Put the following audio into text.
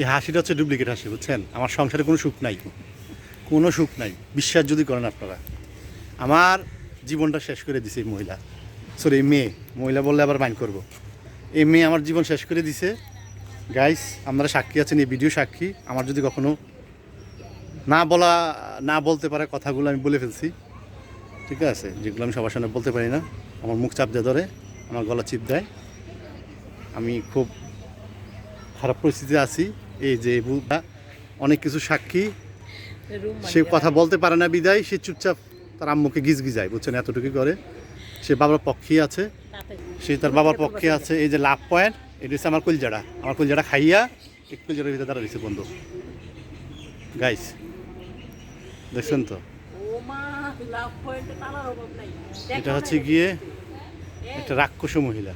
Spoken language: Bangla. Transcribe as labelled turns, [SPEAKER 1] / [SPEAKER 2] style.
[SPEAKER 1] এই হাসিটা হচ্ছে ডুপ্লিকেট হাসি বুঝছেন? আমার সংসারে কোনো সুখ নাই। কোনো সুখ নাই। বিশ্বাস যদি করেন আপনারা। আমার জীবনটা শেষ করে দিছে এই মহিলা। সরি মেয়ে। মহিলা বললে আবার মাইন্ড করব। এই মেয়ে আমার জীবন শেষ করে দিছে। গাইস আপনারা সাক্ষী আছেন, এই ভিডিও সাক্ষী। আমার যদি কখনো না বলা, না বলতে পারে কথাগুলো আমি বলে ফেলছি। ঠিক আছে? যেগুলো আমি সবার সামনে বলতে পারি না। আমার মুখ চাপ দিয়ে ধরে, আমার গলা চিপ দেয় আমি খুব খারাপ পরিস্থিতিতে আছি। এই যে অনেক কিছু সাক্ষী। সে কথা বলতে পারে না বিদায় সে চুপচাপ তার আম্মুকে গিজ গিজায় বুঝছেন এতটুকু করে। সে বাবার পক্ষেই আছে। সে তার বাবার পক্ষে আছে। এই যে লাভ পয়েন্ট এটা হচ্ছে আমার কলজাড়া। আমার কলজাড়া খাইয়া এক কলজাড়ার ভিতরে দাঁড়া দিচ্ছে বন্ধু। গাইস দেখছেন তো? এটা হচ্ছে গিয়ে একটা রাক্ষস মহিলা।